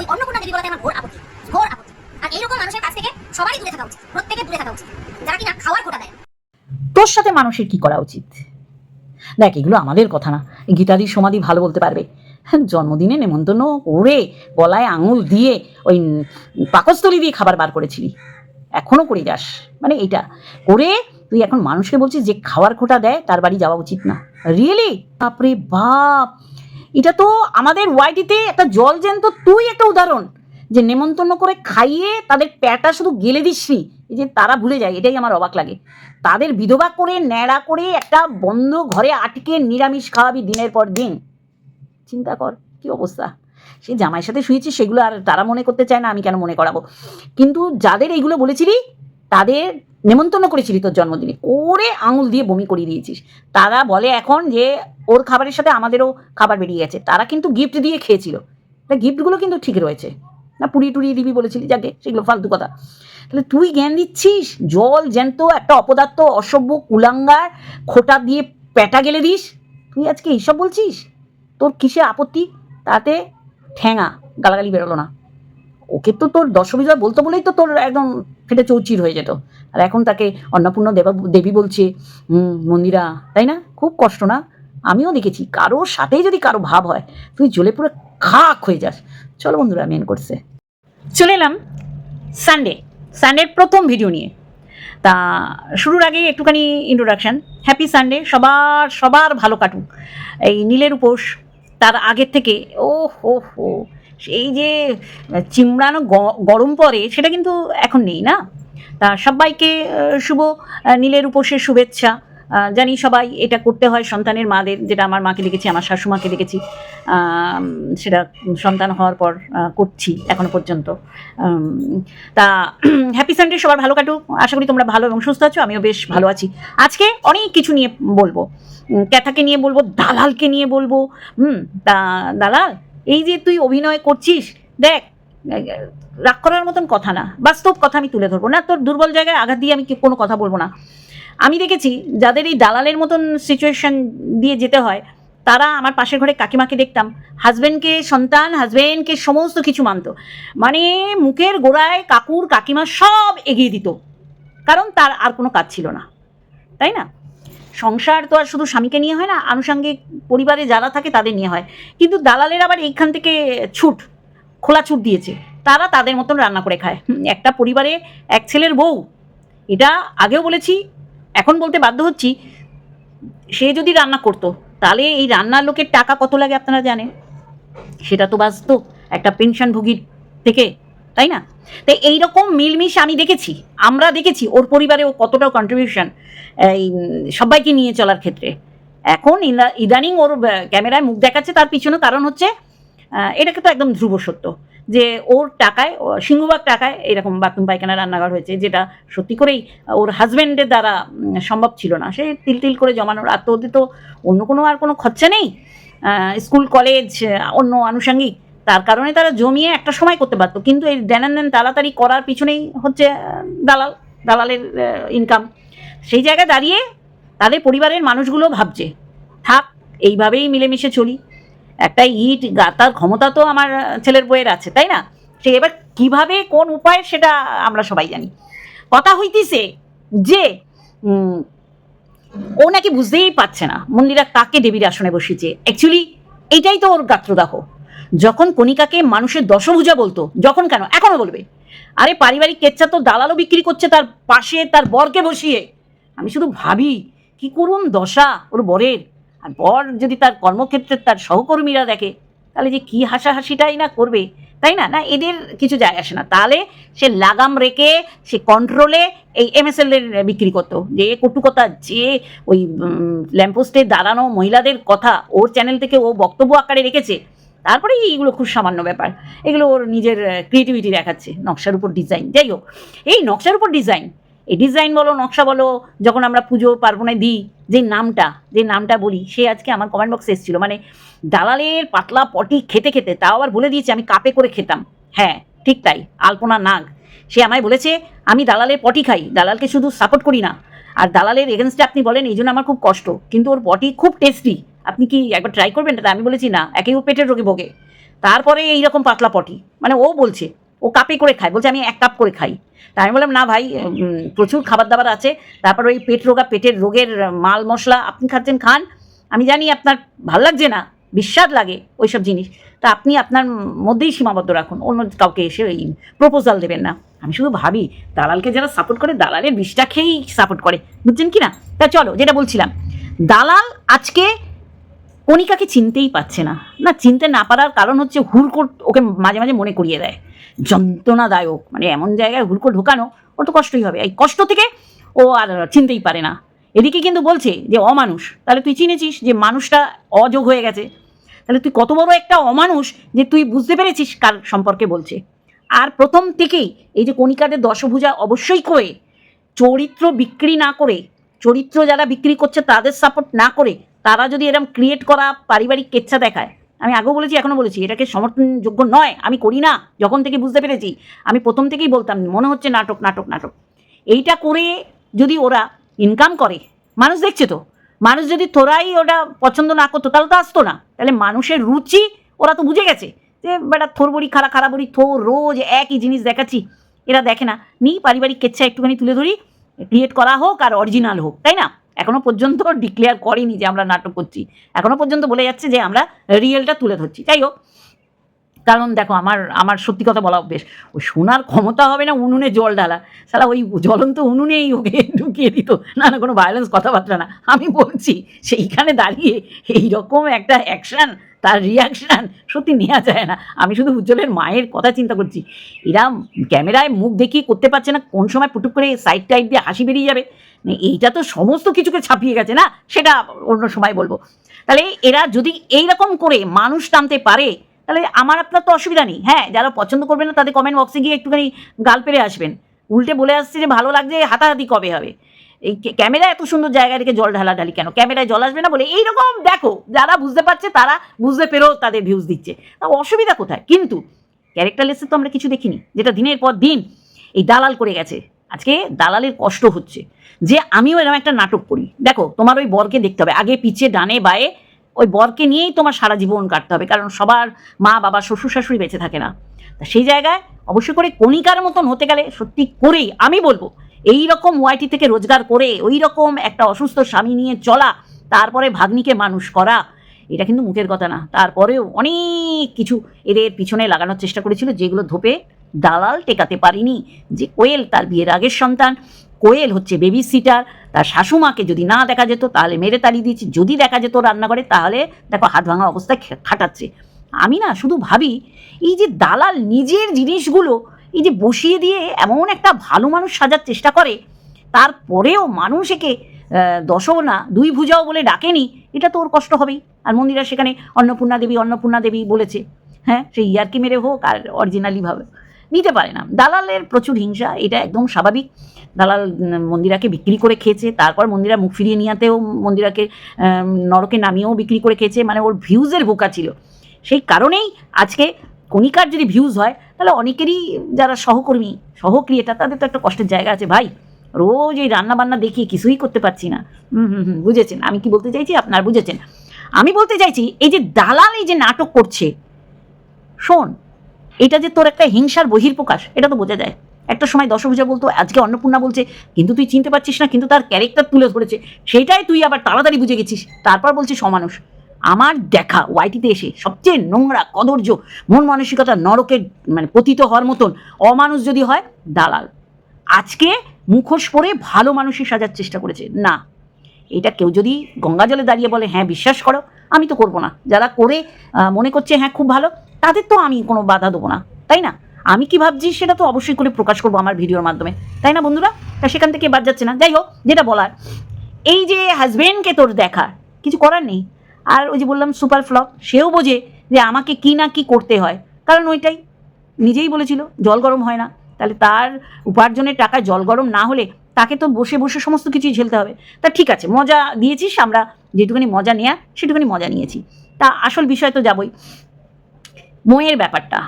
ওই অন্নপূর্ণা দেবী বলাতে আমার ঘোর আপত্তি ঘোর আপত্তি। আর এইরকম মানুষের কাছ থেকে সবারই দূরে থাকা উচিত প্রত্যেকে দূরে থাকা উচিত যারা কিনা খাওয়ার কোটা দেয়। তোর সাথে মানুষের কি করা উচিত? দেখ এগুলো আমাদের কথা না। গীতাদির সমাধি ভালো বলতে পারবে। হ্যাঁ, জন্মদিনে নেমন্তন্ন করে গলায় আঙুল দিয়ে ওই পাকস্থলী দিয়ে খাবার বার করেছিলি। এখনও করে যাস। মানে এটা করে তুই এখন মানুষকে বলছিস যে খাওয়ার খোটা দেয় তার বাড়ি যাওয়া উচিত না। রিয়েলি বাপরে বাপ! এটা তো আমাদের ওয়াইটিতে একটা জল জ্যান্ত তুই একটা উদাহরণ, যে নেমন্তন্ন করে খাইয়ে তাদের প্যাটা শুধু গেলে দিসনি এই যে তারা ভুলে যায়, এটাই আমার অবাক লাগে। তাদের বিধবা করে, ন্যাড়া করে একটা বন্ধ ঘরে আটকে নিরামিষ খাওয়াবি দিনের পর দিন। চিন্তা কর, কি অবস্থা? সে জামাইয়ের সাথে শুয়েছি সেগুলো আর তারা মনে করতে চায় না, আমি কেন মনে করাবো? কিন্তু যাদের এইগুলো বলেছিলি, তাদের নেমন্তন্ন করেছিলি তোর জন্মদিনে করে আঙুল দিয়ে বমি করিয়ে দিয়েছিস। তারা বলে এখন যে ওর খাবারের সাথে আমাদেরও খাবার বেরিয়ে গেছে। তারা কিন্তু গিফট দিয়ে খেয়েছিল। তা গিফটগুলো কিন্তু ঠিক রয়েছে। না পুড়ি টুড়িয়ে দিবি বলেছিলি, যাকে, সেগুলো ফালতু কথা। তাহলে তুই জ্ঞান দিচ্ছিস? জল, জ্যান্ত, একটা অপদার্থ, অসভ্য, কুলাঙ্গার, খোটা দিয়ে পেটা গেলে দিস? তুই আজকে এইসব বলছিস? তোর কিসে আপত্তি? তাতে ঠ্যাঙা, গালাগালি বেরোলো না। ওকে তো তোর দশবিজয় বলতো বলেই তো তোর একদম ফেটে চৌচির হয়ে যেত। আর এখন তাকে অন্নপূর্ণ দেবা দেবী বলছে মন্দিরা, তাই না? খুব কষ্ট না? আমিও দেখেছি, কারোর সাথেই যদি কারও ভাব হয়, তুই জ্বলে পুরো খাক হয়ে যাস। চলো বন্ধুরা মেন করছে। চলে এলাম সানডে সানডের প্রথম ভিডিও নিয়ে। তা, শুরুর আগে একটুখানি ইন্ট্রোডাকশন হ্যাপি সানডে সবার সবার ভালো কাটুক। এই নীলের উপোস, তার আগের থেকে ও হো হো সেই যে চিমড়ানো গরম পড়ে সেটা কিন্তু এখন নেই না? তা, সবাইকে শুভ নীলের উপোসের শুভেচ্ছা। জানি সবাই এটা করতে হয় সন্তানের মাদের, যেটা আমার মাকে দেখেছি, আমার শাশুমাকে দেখেছি। সেটা সন্তান হওয়ার পর করছি এখনও পর্যন্ত। তা হ্যাপি সানডে সবার ভালো কাটুক। আশা করি তোমরা ভালো এবং সুস্থ আছো, আমিও বেশ ভালো আছি। আজকে অনেক কিছু নিয়ে বলব। ক্যাথাকে নিয়ে বলব, দালালকে নিয়ে বলব। হুম, তা, দালাল, এই যে তুই অভিনয় করছিস, দেখ রাগ করার মতন কথা না। বাস্তব কথা আমি তুলে ধরবো। না, তোর দুর্বল জায়গায় আঘাত দিয়ে আমি কোনো কথা বলব না। আমি দেখেছি যাদের এই দালালের মতন সিচুয়েশন দিয়ে যেতে হয়, তারা আমার পাশের ঘরে কাকিমাকে দেখতাম হাজবেন্ডকে সন্তান হাজবেন্ডকে সমস্ত কিছু মানতো। মানে মুখের গোড়ায় কাকুর কাকিমা সব এগিয়ে দিত, কারণ তার আর কোনো কাজ ছিল না। তাই না? সংসার তো আর শুধু স্বামীকে নিয়ে হয় না, আনুষঙ্গিক পরিবারে যারা থাকে তাদের নিয়ে হয়। কিন্তু দালালের আবার এইখান থেকে ছুট, খোলা ছুট দিয়েছে, তারা তাদের মতন রান্না করে খায়। একটা পরিবারে এক ছেলের বউ, এটা আগেও বলেছি এখন বলতে বাধ্য হচ্ছি, সে যদি রান্না করতো, তাহলে এই রান্নার লোকের টাকা কত লাগে আপনারা জানেন? সেটা তো বাস্তব, একটা পেনশনভোগীর থেকে, তাই না? তাই এইরকম মিলমিশ আমি দেখেছি, আমরা দেখেছি, ওর পরিবারে ও কতটা কন্ট্রিবিউশন এই, সবাইকে নিয়ে চলার ক্ষেত্রে। এখন ইদানিং ওর ক্যামেরায় মুখ দেখাচ্ছে, তার পিছনে কারণ হচ্ছে এটাকে তো একদম ধ্রুব সত্য। যে ওর টাকায়, ও সিংহভাগ টাকায় এরকম বাথরুম পায়খানা রান্নাঘর হয়েছে, যেটা সত্যি করেই ওর হাজব্যান্ডের দ্বারা সম্ভব ছিল না। সে তিল তিল করে জমানোর আর তো তো অন্য কোনো আর কোনো খরচা নেই। স্কুল, কলেজ, অন্য আনুষঙ্গিক, তার কারণে তারা জমিয়ে একটা সময় করতে পারতো। কিন্তু এই দেন তাড়াতাড়ি করার পিছনেই হচ্ছে দালাল, দালালের ইনকাম সেই জায়গায় দাঁড়িয়ে তাদের পরিবারের মানুষগুলো ভাবছে, থাক, এইভাবেই মিলেমিশে চলি। একটা ইট গাতার ক্ষমতা তো আমার ছেলের বইয়ের আছে, তাই না? সে এবার কীভাবে, কোন উপায় সেটা আমরা সবাই জানি। কথা হইতেছে যে ও নাকি বুঝতেই পারছে না মন্দিরা কাকে দেবীর আসনে বসিয়েছে। অ্যাকচুয়ালি এটাই তো ওর গাত্রদাহ। যখন কণিকাকে মানুষের দশভুজা বলতো, যখন কেন? এখনও বলবে। আরে পারিবারিক কেচ্ছা তো দালালও বিক্রি করছে তার পাশে, তার বরকে বসিয়ে। আমি শুধু ভাবি, কি করুন দশা ওর বরের? আর বর যদি তার কর্মক্ষেত্রে তার সহকর্মীরা দেখে, তাহলে যে কি হাসাহাসিটাই না করবে, তাই না? না, এদের কিছু যায় আসে না। তাহলে সে লাগাম রেখে, সে কন্ট্রোলে এই এমএসএল এর বিক্রি করতো। যে কটুকতা যে ওই ল্যাম্পোস্টে দাঁড়ানো মহিলাদের কথা ওর চ্যানেল থেকে ও বক্তব্য আকারে রেখেছে, তারপরে এইগুলো খুব সামান্য ব্যাপার। এগুলো ওর নিজের ক্রিয়েটিভিটি দেখাচ্ছে, নকশার উপর ডিজাইন যাই হোক, এই নকশার উপর ডিজাইন এই ডিজাইন বলো, নকশা বলো, যখন আমরা পুজো পার্বণে দিই, যে নামটা যে নামটা বলি, সে আজকে আমার কমেন্ট বক্সে এসেছিল। মানে দালালের পাতলা পটি খেতে খেতে, তাও আবার বলে দিয়েছে, আমি কাপে করে খেতাম। হ্যাঁ ঠিক তাই, আলপনা নাগ। সে আমায় বলেছে, আমি দালালের পটি খাই, দালালকে শুধু সাপোর্ট করি না। আর দালালের এগেনস্টে আপনি বলেন, এই জন্য আমার খুব কষ্ট। কিন্তু ওর পটি খুব টেস্টি আপনি কি একবার ট্রাই করবেন? তা আমি বলেছি, না, একেই ও পেটের রোগে ভোগে। তারপরে এইরকম পাতলা পটি। মানে ও বলছে ও কাপে করে খায়, বলছে আমি এক কাপ করে খাই। তা আমি বললাম, না ভাই প্রচুর খাবার দাবার আছে। তারপর ওই পেট রোগা, পেটের রোগের মাল মশলা আপনি খাচ্ছেন, খান। আমি জানি আপনার ভালো লাগছে না, বিস্বাদ লাগে ওইসব জিনিস। তা আপনি আপনার মধ্যেই সীমাবদ্ধ রাখুন, অন্য কাউকে এসে ওই প্রপোজাল দেবেন না। আমি শুধু ভাবি, দালালকে যারা সাপোর্ট করে, দালালের বিষটা খেয়েই সাপোর্ট করে। বুঝছেন কি না? তা চলো, যেটা বলছিলাম। দালাল আজকে কণিকাকে চিনতেই পারছে না। না, চিনতে না পারার কারণ হচ্ছে হুড়কো ওকে মাঝে মাঝে মনে করিয়ে দেয়। যন্ত্রণাদায়ক মানে এমন জায়গায় হুড়কো ঢোকানো, ওর তো কষ্টই হবে। এই কষ্ট থেকে ও আর চিনতেই পারে না। এদিকে কিন্তু বলছে যে, অমানুষ, তাহলে তুই চিনেছিস যে, মানুষটা অযোগ হয়ে গেছে? তাহলে তুই কত বড় একটা অমানুষ যে, তুই বুঝতে পেরেছিস কার সম্পর্কে বলছে? আর প্রথম থেকেই এই যে কণিকাদের দশভুজা অবশ্যই করে, চরিত্র বিক্রি না করে, চরিত্র যারা বিক্রি করছে তাদের সাপোর্ট না করে তারা যদি এরকম ক্রিয়েট করা পারিবারিক কেচ্ছা দেখায়, আমি আগেও বলেছি এখনও বলেছি, এটাকে সমর্থনযোগ্য নয়, আমি করি না, যখন থেকে বুঝতে পেরেছি, আমি প্রথম থেকেই বলতাম, মনে হচ্ছে নাটক নাটক নাটক। এইটা করে যদি ওরা ইনকাম করে, মানুষ দেখছে তো, মানুষ যদি তোরাই ওটা পছন্দ না করতো, তাহলে তো আসতো না। তাহলে মানুষের রুচি, ওরা তো বুঝে গেছে যে, বেটা থোর বড়ি, খারা খারা বড়ি থোর, রোজ একই জিনিস দেখাচ্ছি, এরা দেখে না। নি, পারিবারিক কেচ্ছা একটুখানি তুলে ধরি ক্রিয়েট করা হোক আর অরিজিনাল হোক, তাই না? এখনও পর্যন্ত ডিক্লেয়ার করেনি যে আমরা নাটক করছি। এখনও পর্যন্ত বলে যাচ্ছে যে আমরা রিয়েলটা তুলে ধরছি। যাই হোক কারণ দেখো আমার আমার সত্যি কথা বলা অভ্যেস ওই শোনার ক্ষমতা হবে না উনুনে জল ঢালা। সারা ওই জ্বলন্ত উনুনেই ওকে ঢুকিয়ে দিত। না না, কোনো ভায়োলেন্স কথাবার্তা না। আমি বলছি, সেইখানে দাঁড়িয়ে এই রকম একটা অ্যাকশান তার রিয়াকশান সত্যি নেওয়া যায় না। আমি শুধু উজ্জ্বলের মায়ের কথা চিন্তা করছি। এরা ক্যামেরায় মুখ দেখিয়ে করতে পারছে না, কোন সময় পুটুক করে সাইড টাইড দিয়ে হাসি বেরিয়ে যাবে। মানে এইটা তো সমস্ত কিছুকে ছাপিয়ে গেছে না? সেটা অন্য সময় বলব। তাহলে এরা যদি এইরকম করে মানুষ টানতে পারে তাহলে আমার আপনার তো অসুবিধা নেই। হ্যাঁ যারা পছন্দ করবে না, তাদের কমেন্ট বক্সে গিয়ে একটুখানি গাল পেরে আসবেন। উল্টে বলে আসছে যে ভালো লাগছে, হাতাহাতি কবে হবে? এই ক্যামেরা এত সুন্দর জায়গা রেখে জল ঢালাঢালি কেন? ক্যামেরায় জল আসবে না বলে এইরকম দেখো, যারা বুঝতে পারছে তারা বুঝতে পেরেও তাদের ভিউজ দিচ্ছে। তা অসুবিধা কোথায়? কিন্তু ক্যারেক্টার ক্যারেক্টারলেসে তো আমরা কিছু দেখিনি, যেটা দিনের পর দিন এই দালাল করে গেছে। আজকে দালালের কষ্ট হচ্ছে। যে আমিও এরকম একটা নাটক করি। দেখো, তোমার ওই বরকে দেখতে হবে। আগে পিছে, ডানে, বায়ে ওই বরকে নিয়েই তোমার সারা জীবন কাটতে হবে, কারণ সবার মা, বাবা, শ্বশুর, শাশুড়ি বেঁচে থাকে না। তা সেই জায়গায় অবশ্যই করে কণিকার মতন হতে গেলে সত্যি করেই আমি বলব, এই রকম ওয়াইটি থেকে রোজগার করে, ওই রকম একটা অসুস্থ স্বামী নিয়ে চলা, তারপরে ভাগ্নিকে মানুষ করা, এটা কিন্তু মুখের কথা না। তারপরেও অনেক কিছু এদের পিছনে লাগানোর চেষ্টা করেছিল, যেগুলো ধোপে দালাল টেকাতে পারিনি, যে কোয়েল তার বিয়ের আগের সন্তান। কোয়েল হচ্ছে বেবি সিটার তার শাশুমাকে যদি না দেখা যেত তাহলে মেরে তাড়িয়ে দিয়েছি, যদি দেখা যেত রান্নাঘরে তাহলে দেখো হাত ভাঙা অবস্থায় খাটাচ্ছে। আমি না শুধু ভাবি, এই যে দালাল নিজের জিনিসগুলো এই যে বসিয়ে দিয়ে এমন একটা ভালো মানুষ সাজার চেষ্টা করে, তারপরেও মানুষ একে দশও না দুই ভুজাও বলে ডাকেনি, এটা তো ওর কষ্ট হবেই। আর মন্দিরা সেখানে অন্নপূর্ণা দেবী অন্নপূর্ণা দেবী বলেছে হ্যাঁ সেই ইয়ারকি মেরে হোক আর অরিজিনালি ভাবে। নিতে পারে না। দালালের প্রচুর হিংসা, এটা একদম স্বাভাবিক। দালাল মন্দিরাকে বিক্রি করে খেয়েছে, তারপর মন্দিরা মুখ ফিরিয়ে নিয়াতেও মন্দিরাকে নরকে নামিয়েও বিক্রি করে খেয়েছে মানে ওর ভিউজের বোকা ছিল। সেই কারণেই আজকে কণিকার যদি ভিউজ হয়, তাহলে অনেকেরই যারা সহকর্মী সহক্রিয়েটার তাদের তো একটা কষ্টের জায়গা আছে। ভাই, রোজ এই রান্না বান্না দেখিয়ে কিছুই করতে পারছি না। হুম হুম হুম, বুঝেছেন? আমি কি বলতে চাইছি? আপনার বুঝেছেন। আমি বলতে চাইছি, এই যে দালাল এই যে নাটক করছে, শোন এটা যে তোর একটা হিংসার বহির্প্রকাশ এটা তো বোঝা যায়। একটা সময় দশভূজা বলতো, আজকে অন্নপূর্ণা বলছে, কিন্তু তুই চিনতে পারছিস না, কিন্তু তার ক্যারেক্টার তুলে ধরেছে। সেটাই তুই আবার তাড়াতাড়ি বুঝে গেছিস। তারপর বলছিস সমানুষ। আমার দেখা ওয়াইটিতে এসে সবচেয়ে নোংরা কদর্য মন মানসিকতা নরকে মানে পতিত হওয়ার মতন অমানুষ যদি হয়, দালাল। আজকে মুখোশ পরে ভালো মানুষই সাজার চেষ্টা করেছে। না। এটা কেউ যদি গঙ্গা জলে দাঁড়িয়ে বলে হ্যাঁ বিশ্বাস করো, আমি তো করব না। যারা করে মনে করছে হ্যাঁ খুব ভালো। তাদের তো আমি কোনো বাধা দেবো না, তাই না? আমি কি ভাবছি সেটা তো অবশ্যই করে প্রকাশ করব আমার ভিডিওর মাধ্যমে, তাই না বন্ধুরা? তা সেখান থেকে বাদ যাচ্ছে না। যাই হোক, যেটা বলার, এই যে হাজবেন্ডকে তোর দেখা কিছু করার নেই। আর ওই যে বললাম সুপার ফ্লপ সেও বোঝে যে আমাকে কি না কি করতে হয়। কারণ ওইটাই, নিজেই বলেছিল, জল গরম হয় না। তাহলে তার উপার্জনের টাকা জল গরম না হলে তাকে তো বসে বসে সমস্ত কিছুই ঝেলতে হবে। তা ঠিক আছে, মজা দিয়েছিস, আমরা যেটুকুনি মজা নেয়া, সেটুকুনি মজা নিয়েছি। তা আসল বিষয় তো যাবই। মৌয়ের ব্যাপারটা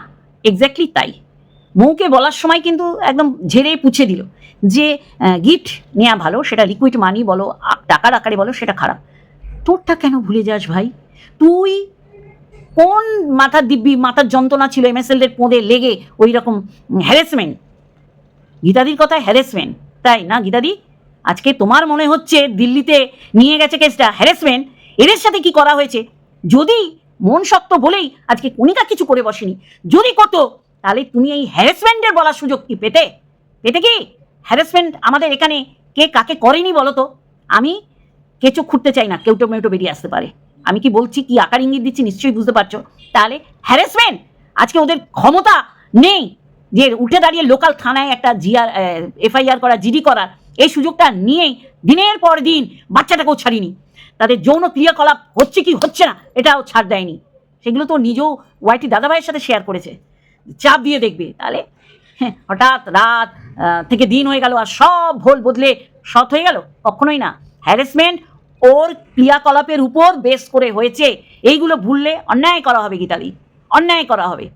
এক্স্যাক্টলি তাই। মৌকে বলার সময় কিন্তু একদম ঝেড়ে পুছে দিল যে গিফট নেওয়া ভালো, সেটা লিকুইড মানি বলো টাকার আকারে বলো, সেটা খারাপ। তোরটা কেন ভুলে যাস ভাই? তুই কোন মাথার দিব্যি, মাথার যন্ত্রণা ছিল এম এমএসএলদের পোঁদে লেগে ওই রকম হ্যারেসমেন্ট গীতাদির কথায় হ্যারেসমেন্ট তাই না গীতাদি? আজকে তোমার মনে হচ্ছে দিল্লিতে নিয়ে গেছে কেসটা হ্যারেসমেন্ট এদের সাথে কি করা হয়েছে? যদি মন শক্ত বলেই আজকে কণিকা কিছু করে বসেনি। যদি করতো, তাহলে তুমি এই হ্যারাসমেন্টের বলার সুযোগ কি পেতে? পেতে কি? হ্যারাসমেন্ট আমাদের এখানে কে কাকে করেনি বলো তো আমি কেঁচো খুঁড়তে চাই না কেউটো মেউটো বেরিয়ে আসতে পারে। আমি কি বলছি, কি আকার ইঙ্গিত দিচ্ছি, নিশ্চয়ই বুঝতে পারছ। তাহলে হ্যারাসমেন্ট আজকে ওদের ক্ষমতা নেই যে উঠে দাঁড়িয়ে লোকাল থানায় একটা জিআর এফআইআর করা, জিডি করার। এই সুযোগটা নিয়েই দিনের পর দিন বাচ্চাটাকেও ছাড়িনি। তাদের যৌন ক্রিয়াকলাপ হচ্ছে কি হচ্ছে না, এটাও ছাড় দেয়নি। সেগুলো তো নিজেও ওয়াইটি দাদাভাইয়ের সাথে শেয়ার করেছে। চাপ দিয়ে দেখবে। তাহলে হ্যাঁ হঠাৎ রাত থেকে দিন হয়ে গেল আর সব ভোল বদলে সৎ হয়ে গেল? কখনোই না। হ্যারাসমেন্ট ওর ক্রিয়াকলাপের উপর বেস করে হয়েছে। এইগুলো ভুললে অন্যায় করা হবে গীতালি। অন্যায় করা হবে।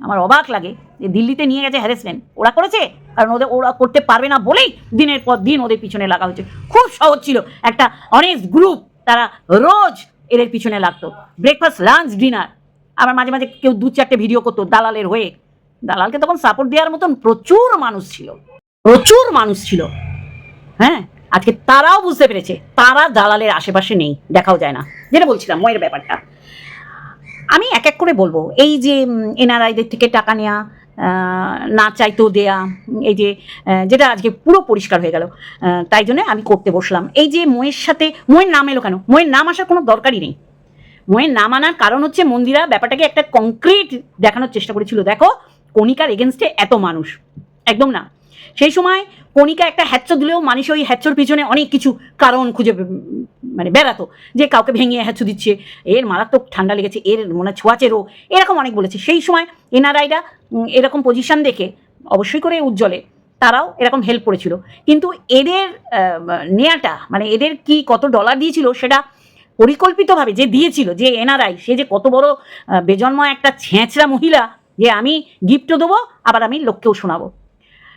আমার অবাক লাগে যে দিল্লিতে নিয়ে গেছে হ্যারাসমেন্ট ওরা করেছে? কারণ ওদের ওরা করতে পারবে না বলেই দিনের পর দিন ওদের পিছনে লাগা হয়েছে। খুব সহজ ছিল। একটা অনেস্ট গ্রুপ তারা রোজ এদের পিছনে লাগতো। ব্রেকফাস্ট লাঞ্চ ডিনার আবার মাঝে মাঝে কেউ দু চারটে ভিডিও করতো দালালের হয়ে। দালালকে তখন সাপোর্ট দেওয়ার মতন প্রচুর মানুষ ছিল। প্রচুর মানুষ ছিল। হ্যাঁ? আজকে তারাও বুঝতে পেরেছে। তারা দালালের আশেপাশে নেই। দেখাও যায় না। যেটা বলছিলাম, ময়ের ব্যাপারটা। আমি এক এক করে বলব। এই যে এনআরআইদের থেকে টাকা নেওয়া না চাইতো দেয়া, এই যে যেটা আজকে পুরো পরিষ্কার হয়ে গেল। তাই জন্য আমি করতে বসলাম। এই যে ময়ের সাথে ময়ের নাম এলো কেন? ময়ের নাম আসার কোনো দরকারই নেই। ময়ের নাম আনার কারণ হচ্ছে মন্দিরা ব্যাপারটাকে একটা কংক্রিট দেখানোর চেষ্টা করেছিল। দেখো, কণিকার এগেনস্টে এত মানুষ। একদম না। সেই সময় কণিকা একটা হ্যাচ্চ দিলেও মানুষ ওই হ্যাচ্চর পিছনে অনেক কিছু কারণ খুঁজে মানে বেড়াতো। যে কাউকে ভেঙে হ্যাচ্চ দিচ্ছে, এর মারাত্মক ঠান্ডা লেগেছে, এর মনে ছোঁয়াচে রোগ এরকম অনেক বলেছে। সেই সময় এনআরআইরা এরকম পজিশন দেখে অবশ্যই করে উজ্জ্বলে, তারাও এরকম হেল্প করেছিল। কিন্তু এদের নেয়াটা মানে এদের কি কত ডলার দিয়েছিল সেটা পরিকল্পিতভাবে যে দিয়েছিল, যে এনআরআই, সে যে কত বড় বেজন্ম একটা ছেঁচড়া মহিলা, যে আমি গিফটও দেবো, আবার আমি লোককেও শোনাবো।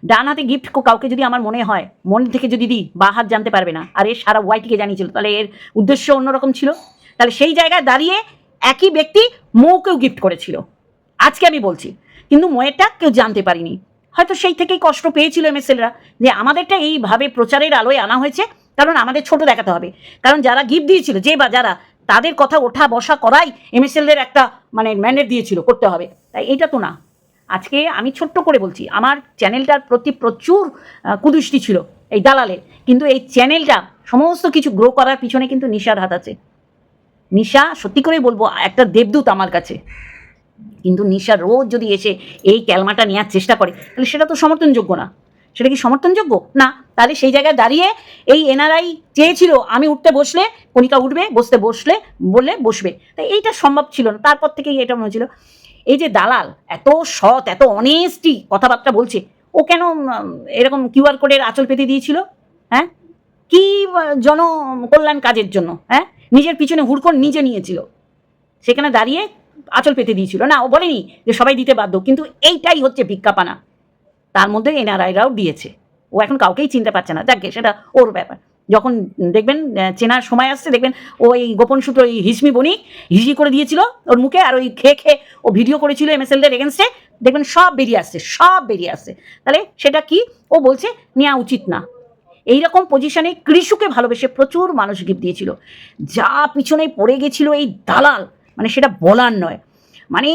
ডান হাতে গিফট কাউকে যদি আমার মনে হয়, মন থেকে যদি দিই, বা হাত জানতে পারবে না, আর এর সারা ওয়াইটিকে জানিয়েছিল, তাহলে এর উদ্দেশ্য অন্যরকম ছিল। তাহলে সেই জায়গায় দাঁড়িয়ে একই ব্যক্তি মৌকেও গিফট করেছিল। আজকে আমি বলছি, কিন্তু ময়েরটা কেউ জানতে পারিনি। হয়তো সেই থেকেই কষ্ট পেয়েছিল এমএসএলরা যে আমাদেরটা এইভাবে প্রচারের আলোয় আনা হয়েছে, কারণ আমাদের ছোট দেখাতে হবে। কারণ যারা গিফট দিয়েছিল, যে বা যারা, তাদের কথা ওঠা বসা করাই এমএসএলদের একটা মানে ম্যান্ডেট দিয়েছিল, করতে হবে। তাই এটা তো না। আজকে আমি ছোট্ট করে বলছি, আমার চ্যানেলটার প্রতি প্রচুর কুদৃষ্টি ছিল এই দালালের। কিন্তু এই চ্যানেলটা সমস্ত কিছু গ্রো করার পিছনে কিন্তু নিশার হাত আছে। নিশা, সত্যি করে বলব, একটা দেবদূত আমার কাছে। কিন্তু নিশা রোজ যদি এসে এই ক্যালমাটা নেওয়ার চেষ্টা করে, তাহলে সেটা তো সমর্থনযোগ্য না। সেটা কি সমর্থনযোগ্য? না, তাহলে সেই জায়গায় দাঁড়িয়ে এই এনআরআই চেয়েছিল, আমি উঠতে বসলে, কণিকা উঠবে, বসতে বসলে বললে বসবে। তাই এইটা সম্ভব ছিল না। তারপর থেকেই এটা মনে হয়েছিল এই যে দালাল, এত সৎ, এত অনেস্টি কথাবার্তা বলছে, ও কেন এরকম কিউআর কোডের আঁচল পেতে দিয়েছিল? হ্যাঁ? কি জনকল্যাণ কাজের জন্য হ্যাঁ? নিজের পিছনে হুড়কোন নিজে নিয়েছিল। সেখানে দাঁড়িয়ে আঁচল পেতে দিয়েছিল। না, ও বলেনি যে সবাই দিতে বাধ্য, কিন্তু এইটাই হচ্ছে ভিক্ষাপানা। তার মধ্যে এনআরআইরাও দিয়েছে। ও এখন কাউকেই চিনতে পারছে না। যাকে সেটা ওর ব্যাপার। যখন দেখবেন চেনার সময় আসছে, দেখবেন ও এই গোপন সূত্র ওই হিসমি বণিক হিসি করে দিয়েছিল ওর মুখে আর ওই খেয়ে খেয়ে ও ভিডিও করেছিল এমএসএলদের এগেনস্টে দেখবেন সব বেরিয়ে আসছে, সব বেরিয়ে আসছে। তাহলে সেটা কি? ও বলছে, নেওয়া উচিত না। এইরকম পজিশনে কৃষুকে ভালোবেসে প্রচুর মানুষ গিফট দিয়েছিল। যা পিছনে পড়ে গেছিল এই দালাল মানে সেটা বলার নয়। মানে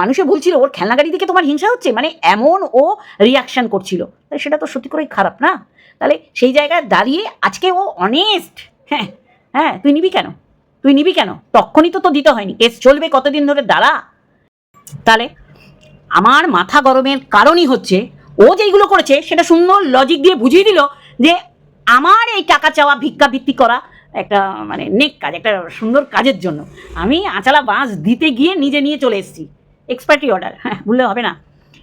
মানুষে বলছিল, ওর খেলনা গাড়ি দিকে তোমার হিংসা হচ্ছে? মানে এমন ও রিয়াকশন করছিল। সেটা তো সত্যি করেই খারাপ না? তাহলে সেই জায়গায় দাঁড়িয়ে আজকে ও অনেস্ট হ্যাঁ হ্যাঁ তুই নিবি কেন? তুই নিবি কেন? তখনই তো তো দিতে হয়নি। কেস চলবে কতদিন ধরে? দাঁড়া। তাহলে আমার মাথা গরমের কারণই হচ্ছে ও যেইগুলো করেছে সেটা সুন্দর লজিক দিয়ে বুঝিয়ে দিল যে আমার এই টাকা চাওয়া ভিক্ষাবৃত্তি করা একটা মানে নেক কাজ, একটা সুন্দর কাজের জন্য। আমি আঁচালা বাঁশ দিতে গিয়ে নিজে নিয়ে চলে এসেছি। এক্সপার্টি অর্ডার হ্যাঁ বললে হবে না।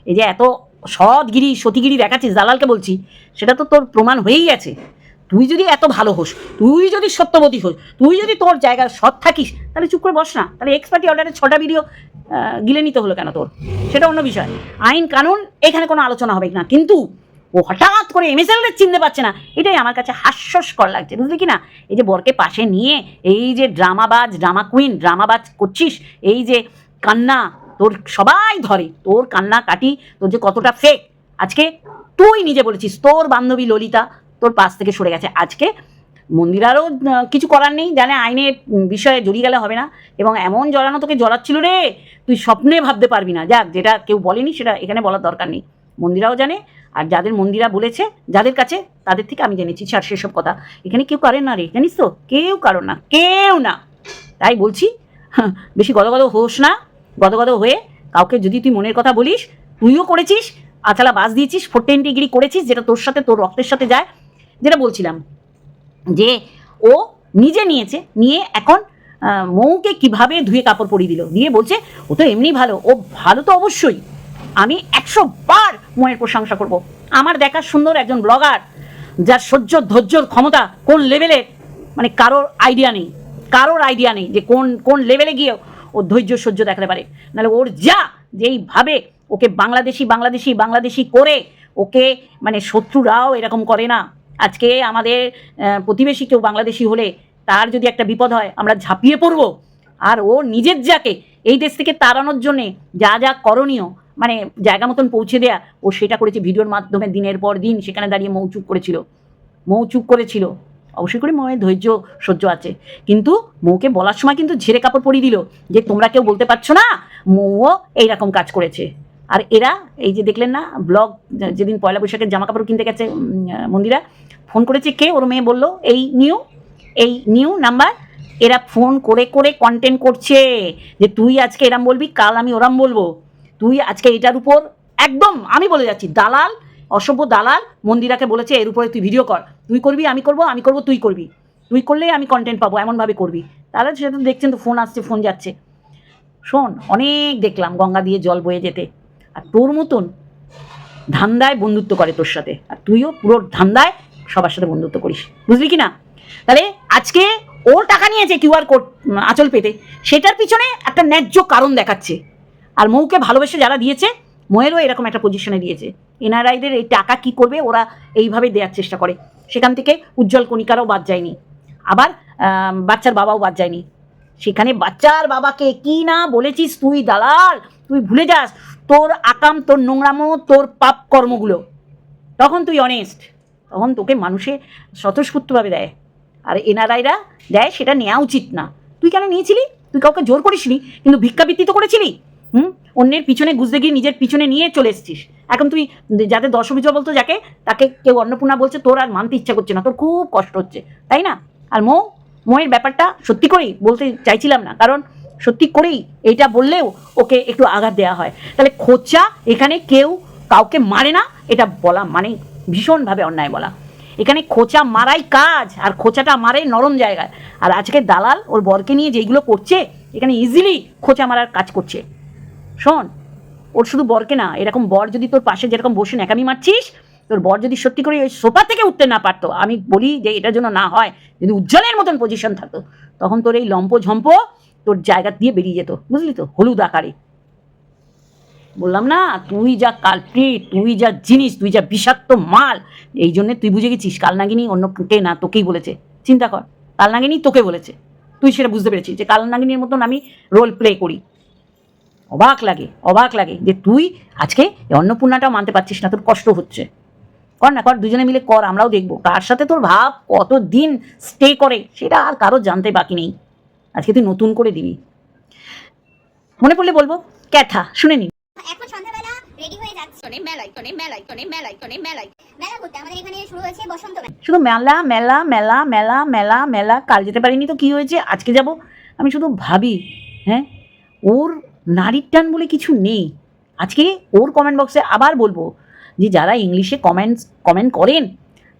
এই যে এত সৎগিরি সতীগিরি দেখাচ্ছিস, দালালকে বলছি, সেটা তো তোর প্রমাণ হয়েই গেছে। তুই যদি এত ভালো হোস, তুই যদি সত্যবতী হোস, তুই যদি তোর জায়গায় সৎ থাকিস, তাহলে চুপ করে বস না। তাহলে এক্সপার্টি অর্ডারের ছটা ভিডিও গিলে নিতে হলো কেন তোর? সেটা অন্য বিষয়। আইন কানুন, এখানে কোনো আলোচনা হবে না। কিন্তু ও হঠাৎ করে এমএসএলদের চিনতে পারছে না। এটাই আমার কাছে হাস্যস্কর লাগছে, বুঝলি কি না? এই যে বরকে পাশে নিয়ে, এই যে ড্রামাবাজ ড্রামা কুইন ড্রামাবাজ করছিস, এই যে কান্না তোর সবাই ধরে, তোর কান্না কাটি, তোর যে কতটা ফেক আজকে তুই নিজে বলেছিস, তোর বান্ধবী ললিতা তোর পাশ থেকে সরে গেছে। আজকে মন্দিরারও কিছু করার নেই, জানে আইনের বিষয়ে জড়িয়ে গেলে হবে না, এবং এমন জড়ানো তোকে জড়াচ্ছিল রে, তুই স্বপ্নে ভাবতে পারবি না। যাক, যেটা কেউ বলেনি, সেটা এখানে বলার দরকার নেই। মন্দিরাও জানে, আর যাদের মন্দিরা বলেছে, যাদের কাছে, তাদের থেকে আমি জেনেছি আর সেসব কথা। এখানে কেউ করেন না রে, জানিস তো? কেউ কারণ না, কেউ না। তাই বলছি বেশি গদগদ হোস না। গদগদ হয়ে কাউকে যদি তুই মনের কথা বলিস, তুইও করেছিস, আচালা বাস দিয়েছিস ফোরটেন ডিগ্রি করেছিস, যেটা তোর সাথে, তোর রক্তের সাথে যায়, যেটা বলছিলাম যে ও নিজে নিয়েছে, নিয়ে এখন মৌকে কীভাবে ধুয়ে কাপড় পরিয়ে দিল দিয়ে বলছে, ও তো এমনি ভালো, ও ভালো তো অবশ্যই, আমি একশো বার মনের প্রশংসা করব। আমার দেখার সুন্দর একজন ব্লগার যার সহ্য ধৈর্যর ক্ষমতা কোন লেভেলের মানে কারোর আইডিয়া নেই, কারোর আইডিয়া নেই যে কোন কোন লেভেলে গিয়ে ও ধৈর্য সহ্য দেখাতে পারে। নাহলে ওর যা, যেইভাবে ওকে বাংলাদেশি বাংলাদেশি বাংলাদেশি করে ওকে মানে শত্রুরাও এরকম করে না। আজকে আমাদের প্রতিবেশী কেউ বাংলাদেশি হলে তার যদি একটা বিপদ হয়, আমরা ঝাঁপিয়ে পড়ব। আর ও নিজের যাকে, এই দেশ থেকে তাড়ানোর জন্যে যা যা করণীয় মানে জায়গা মতন পৌঁছে দেয়া, ও সেটা করেছে ভিডিওর মাধ্যমে দিনের পর দিন, সেখানে দাঁড়িয়ে মৌচুপ করেছিল। মৌচুপ করেছিল। অবশ্যই করে মৌয়ের ধৈর্য সহ্য আছে। কিন্তু মৌকে বলার সময় কিন্তু ঝেড়ে কাপড় পরিয়ে দিল যে তোমরা কেউ বলতে পারছ না, মৌও এইরকম কাজ করেছে। আর এরা, এই যে দেখলেন না, ব্লগ যেদিন পয়লা বৈশাখের জামা কাপড় কিনতে গেছে মন্দিরা, ফোন করেছে কে? ওর মেয়ে বলল, এই নিউ এই নিউ নাম্বার। এরা ফোন করে করে কন্টেন্ট করছে যে তুই আজকে এরম বলবি, কাল আমি ওরাম বলব। তুই আজকে এটার উপর, একদম আমি বলে যাচ্ছি, দালাল অসভ্য দালাল, মন্দিরাকে বলেছে, এর উপরে তুই ভিডিও কর। তুই করবি, আমি করব আমি করব, তুই করবি। তুই করলেই আমি কন্টেন্ট পাবো, এমনভাবে করবি। তাহলে সেটা তো দেখছেন তো ফোন আসছে ফোন যাচ্ছে। শোন, অনেক দেখলাম গঙ্গা দিয়ে জল বয়ে যেতে। আর তোর মতন ধান্দায় বন্ধুত্ব করে তোর সাথে। আর তুইও পুরো ধান্দায় সবার সাথে বন্ধুত্ব করিস। বুঝলি কি না তাহলে আজকে ওর টাকা নিয়েছে কিউআর কোড আঁচল পেতে। সেটার পিছনে একটা ন্যায্য কারণ দেখাচ্ছে। আর মৌকে ভালোবেসে যারা দিয়েছে ময়েরও এরকম একটা পজিশনে দিয়েছে। এনআরআইদের এই টাকা কি করবে? ওরা এইভাবে দেওয়ার চেষ্টা করে। সেখান থেকে উজ্জ্বল কণিকারও বাদ যায়নি। আবার বাচ্চার বাবাও বাদ যায়নি। সেখানে বাচ্চার বাবাকে কি না বলেছিস তুই, দালাল? তুই ভুলে যাস। তোর আকাম, তোর নোংরামো, তোর পাপ কর্মগুলো। তখন তুই অনেস্ট তখন তোকে মানুষে স্বতঃস্ফূর্তভাবে দেয়। আর এনআরআইরা দেয়, সেটা নেওয়া উচিত না। তুই কেন নিয়েছিলি? তুই কাউকে জোর করিসনি? কিন্তু ভিক্ষাবৃত্তি তো করেছিলি। হুম? অন্যের পিছনে গুজতে গিয়ে নিজের পিছনে নিয়ে চলে এসছিস। এখন তুই যাদের দশবীজ বলতো যাকে, তাকে কেউ অন্নপূর্ণা বলছে, তোর আর মানতে ইচ্ছা করছে না, তোর খুব কষ্ট হচ্ছে, তাই না? আর মৌ, ময়ের ব্যাপারটা সত্যি করেই বলতে চাইছিলাম না, কারণ সত্যি করেই এটা বললেও ওকে একটু আঘাত দেওয়া হয়। তাহলে খোঁচা এখানে কেউ কাউকে মারে না, এটা বলা মানে ভীষণভাবে অন্যায় বলা। এখানে খোঁচা মারাই কাজ, আর খোঁচাটা মারে নরম জায়গায়। আর আজকে দালাল ওর বরকে নিয়ে যেইগুলো করছে, এখানে ইজিলি খোঁচা মারার কাজ করছে। শোন, ওর শুধু বরকে না, এরকম বর যদি তোর পাশে যেরকম বসে ন্যাকামি মারছিস, তোর বর যদি সত্যি করে ওই সোফা থেকে উঠতে না পারতো, আমি বলি যে এটার জন্য না হয়, যদি উজ্জ্বলের মতন পজিশন থাকতো, তখন তোর এই লম্প ঝম্প তোর জায়গা দিয়ে বেরিয়ে যেত, বুঝলি তো? হলুদ আকারে। বললাম না, তুই যা কালপ্রিট তুই যা জিনিস, তুই যা বিষাক্ত মাল, এই জন্যে তুই বুঝে গেছিস কাল কালনাগিনী অন্য কে না তোকেই বলেছে। চিন্তা কর কাল কালনাগিনী তোকে বলেছে। তুই সেটা বুঝতে পেরেছিস যে কালনাগিনীর মতন আমি রোল প্লে করি। অবাক লাগে অবাক লাগে যে তুই আজকে অন্নপূর্ণাটাও মানতে পারছিস না তোর কষ্ট হচ্ছে। কর না কর দুজনে মিলে কর আমরাও দেখব। কার সাথে তোর ভাব কত দিন স্টে করে সেটা আর কারও জানতে বাকি নেই। আজকে তুই নতুন করে দিবি। মনে পড়লে বলব ক্যাথা শুনে নি। এখন সন্ধ্যাবেলা রেডি হয়ে যাচ্ছে। আইকনে মেল আইকনে মেল আইকনে মেল আইকনে মেল আইকনে মেলা করতে আমাদের এখানে শুরু হয়েছে বসন্ত শুধু মেলা মেলা মেলা মেলা মেলা মেলা কাল যেতে পারিনি তো কি হয়েছে? আজকে যাব আমি শুধু ভাবি হ্যাঁ? ওর নারীর টান বলে কিছু নেই। আজকে ওর কমেন্ট বক্সে আবার বলব যে যারা ইংলিশে কমেন্টস কমেন্ট করেন,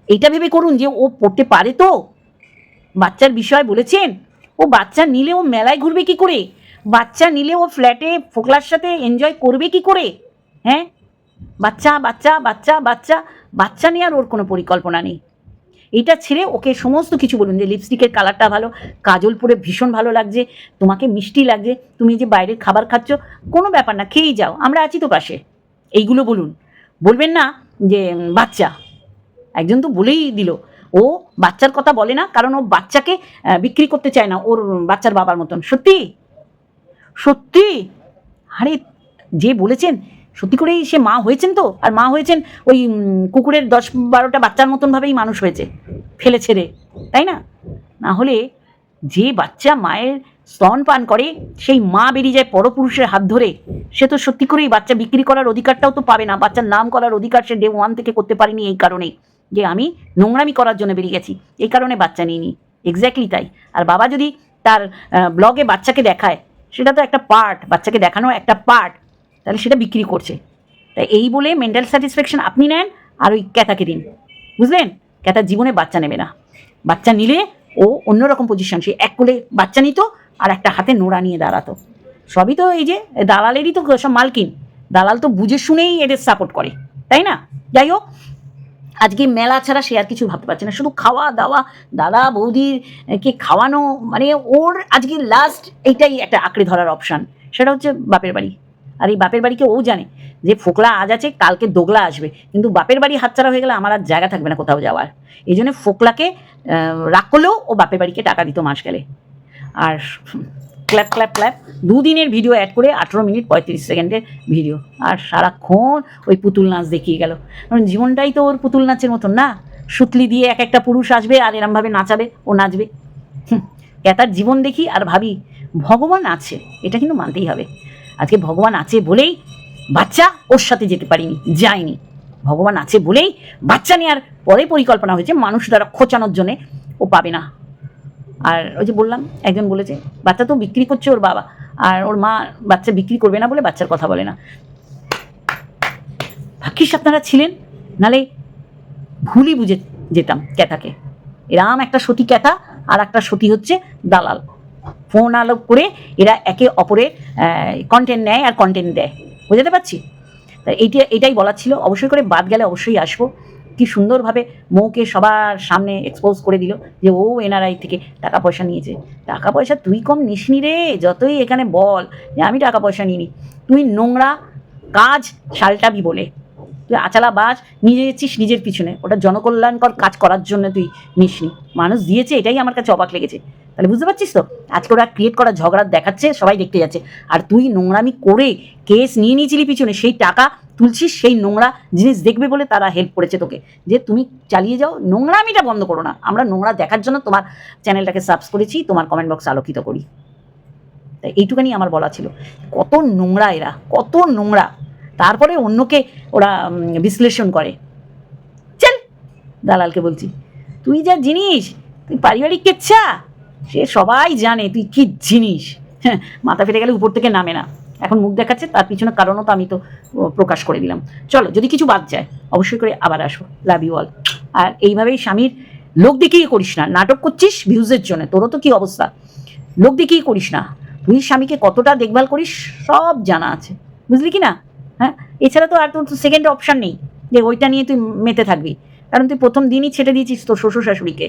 এটা ভেবে করুন যে ও পড়তে পারে তো? বাচ্চার বিষয় বলেছেন, ও বাচ্চা নিলে ও মেলায় ঘুরবে কি করে? বাচ্চা নিলে ও ফ্ল্যাটে ফোকলার সাথে এনজয় করবে কি করে? হ্যাঁ? বাচ্চা বাচ্চা বাচ্চা বাচ্চা বাচ্চা নিয়ে আর ওর কোনো পরিকল্পনা নেই। এটা ছেড়ে ওকে সমস্ত কিছু বলুন যে লিপস্টিকের কালারটা ভালো, কাজল পরে ভীষণ ভালো লাগছে, তোমাকে মিষ্টি লাগছে, তুমি যে বাইরের খাবার খাচ্ছ, কোনো ব্যাপার না, খেয়েই যাও, আমরা আছি তো পাশে। এইগুলো বলুন। বলবেন না যে বাচ্চা। একজন তো বলেই দিল। ও বাচ্চার কথা বলে না, কারণ ও বাচ্চাকে বিক্রি করতে চায় না, ওর বাচ্চার বাবার মতন। সত্যি? সত্যি? আরে, যে বলেছেন সত্যি করেই সে মা হয়েছেন তো? আর মা হয়েছেন ওই কুকুরের দশ বারোটা বাচ্চার মতন ভাবেই মানুষ হয়েছে, ফেলে ছেড়ে, তাই না? না হলে যে বাচ্চা মায়ের স্তন পান করে, সেই মা বেরিয়ে যায় পরপুরুষের হাত ধরে। সে তো সত্যি করেই বাচ্চা বিক্রি করার অধিকারটাও তো পাবে না। বাচ্চার নাম করার অধিকার সে ডে ওয়ান থেকে করতে পারেনি এই কারণেই যে আমি নোংরামি করার জন্য বেরিয়ে গেছি। এই কারণে বাচ্চা নিইনি। এক্স্যাক্টলি তাই। আর বাবা যদি তার ব্লগে বাচ্চাকে দেখায়, সেটা তো একটা পার্ট বাচ্চাকে দেখানো একটা পার্ট তাহলে সেটা বিক্রি করছে। তাই এই বলে মেন্টাল স্যাটিসফ্যাকশন আপনি নেন আর ওই ক্যাতাকে দিন। বুঝলেন? ক্যাতার জীবনে বাচ্চা নেবে না। বাচ্চা নিলে ও অন্যরকম পজিশন সে এক কোলে বাচ্চা নিত আর একটা হাতে নোড়া নিয়ে দাঁড়াতো। সবই তো এই যে, দালালেরই তো সব মালকিন। দালাল তো বুঝে শুনেই এদের সাপোর্ট করে, তাই না? যাই হোক, আজকে মেলা ছাড়া সে আর কিছু ভাবতে পারছে না। শুধু খাওয়া দাওয়া, দাদা বৌদির কে খাওয়ানো মানে ওর আজকে লাস্ট এইটাই একটা আঁকড়ে ধরার অপশান সেটা হচ্ছে বাপের বাড়ি। আর এই বাপের বাড়িকে ও জানে যে ফোকলা আজ আছে, কালকে দোগলা আসবে। কিন্তু বাপের বাড়ি হাতছাড়া হয়ে গেলে আমার আর জায়গা থাকবে না কোথাও যাওয়ার। এই জন্য ফোকলাকে রাগ করলেও ও বাপের বাড়িকে টাকা দিত মাস গেলে আর ক্ল্যাপ ক্ল্যাপ ক্ল্যাপ, দুদিনের ভিডিও অ্যাড করে আঠেরো মিনিট পঁয়ত্রিশ সেকেন্ডের ভিডিও। আর সারাক্ষণ ওই পুতুল নাচ দেখিয়ে গেল। কারণ জীবনটাই তো ওর পুতুল নাচের মতন না। সুতলি দিয়ে এক একটা পুরুষ আসবে আর এরমভাবে নাচাবে, ও নাচবে। তার জীবন দেখি আর ভাবি, ভগবান আছে, এটা কিন্তু মানতেই হবে। আজকে ভগবান আছে বলেই বাচ্চা ওর সাথে যেতে পারিনি, যায়নি। ভগবান আছে বলেই বাচ্চা নেওয়ার পরে পরিকল্পনা হয়েছে, মানুষ দ্বারা খোঁচানোর জন্যে ও পাবে না। আর ওই যে বললাম, একজন বলেছে, বাচ্চা তো বিক্রি করছে ওর বাবা, আর ওর মা বাচ্চা বিক্রি করবে না বলে বাচ্চার কথা বলে না। ভাগ্যিস আপনারা ছিলেন, নালে ভুলই বুঝে যেতাম ক্যাথাকে এরাম একটা সতী ক্যাথা আর একটা সতী হচ্ছে দালাল। ফোন আলো করে এরা একে অপরের কন্টেন্ট নেয় আর কন্টেন্ট দেয়। বুঝতে পারছি? তা এইটা, এটাই বলার ছিল। অবশ্যই করে বাদ গেলে অবশ্যই আসব। কি সুন্দরভাবে মৌকে সবার সামনে এক্সপোজ করে দিল যে, ও এনআরআই থেকে টাকা পয়সা নিয়েছে। টাকা পয়সা তুই কম নিসনি রে, যতই এখানে বল যে, আমি টাকা পয়সা নিইনি। তুই নোংরা কাজ শালটাবি বলে। তুই আচালা বাস নিজে যাচ্ছিস নিজের পিছনে। ওটা জনকল্যাণকর কাজ করার জন্য তুই নিসনি মানুষ দিয়েছে, এটাই আমার কাছে অবাক লেগেছে। তাহলে বুঝতে পারছিস তো? আজকে ওরা ক্রিয়েট করা ঝগড়া দেখাচ্ছে, সবাই দেখতে যাচ্ছে। আর তুই নোংরামি করে কেস নিয়ে নিয়েছিলি পিছনে, সেই টাকা তুলছিস, সেই নোংরা জিনিস দেখবে বলে তারা হেল্প করেছে তোকে। যে তুমি চালিয়ে যাও, নোংরামিটা বন্ধ করো না। আমরা নোংরা দেখার জন্য তোমার চ্যানেলটাকে সাবস করেছি, তোমার কমেন্ট বক্স আলোকিত করি। তাই এইটুখানি আমার বলা ছিল। কত নোংরা এরা, কত নোংরা। তারপরে অন্যকে ওরা বিশ্লেষণ করে। চল, দালালকে বলছি, তুই যা জিনিস, তুই পারিবারিক কেচ্ছা? সে সবাই জানে তুই কি জিনিস। হ্যাঁ মাথা ফেটে গেলে উপর থেকে নামে না। এখন মুখ দেখাচ্ছে, তার পিছনে কারণও তো আমি তো প্রকাশ করে দিলাম। চলো, যদি কিছু বাদ যায়, অবশ্যই করে আবার আসো লাভ ইউ অল আর এইভাবেই স্বামীর লোক দেখিয়ে করিস না। নাটক করছিস ভিউজের জন্য। তোরও তো কি অবস্থা? লোক দেখিয়ে করিস না। তুই স্বামীকে কতটা দেখভাল করিস, সব জানা আছে। বুঝলি কি না? হ্যাঁ? এছাড়া তো আর তোর সেকেন্ড অপশান নেই যে ওইটা নিয়ে তুই মেতে থাকবি। কারণ তুই প্রথম দিনই ছেড়ে দিয়েছিস তোর শ্বশুর শাশুড়িকে।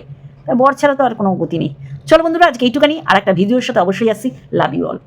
বর ছাড়া তো আর কোনো গতি নেই। চলো বন্ধুরা, আজকে এইটুখানি। আর একটা ভিডিওর সাথে অবশ্যই আসছি। Love you all